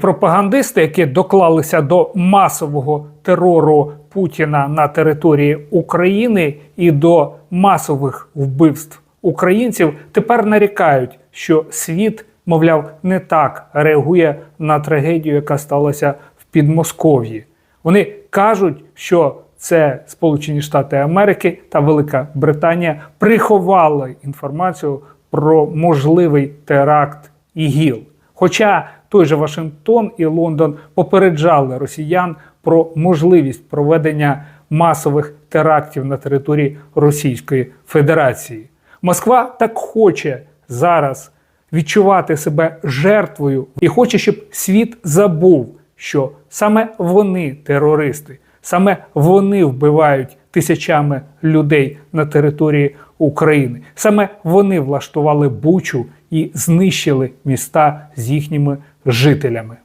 Пропагандисти, які доклалися до масового терору Путіна на території України і до масових вбивств українців, тепер нарікають, що світ, мовляв, не так реагує на трагедію, яка сталася в Підмосков'ї. Вони кажуть, що це Сполучені Штати Америки та Велика Британія приховали інформацію про можливий теракт ІГІЛ. Хоча той же Вашингтон і Лондон попереджали росіян про можливість проведення масових терактів на території Російської Федерації. Москва так хоче зараз відчувати себе жертвою і хоче, щоб світ забув, що саме вони терористи, саме вони вбивають тисячами людей на території України. Саме вони влаштували бучу і знищили міста з їхніми жителями.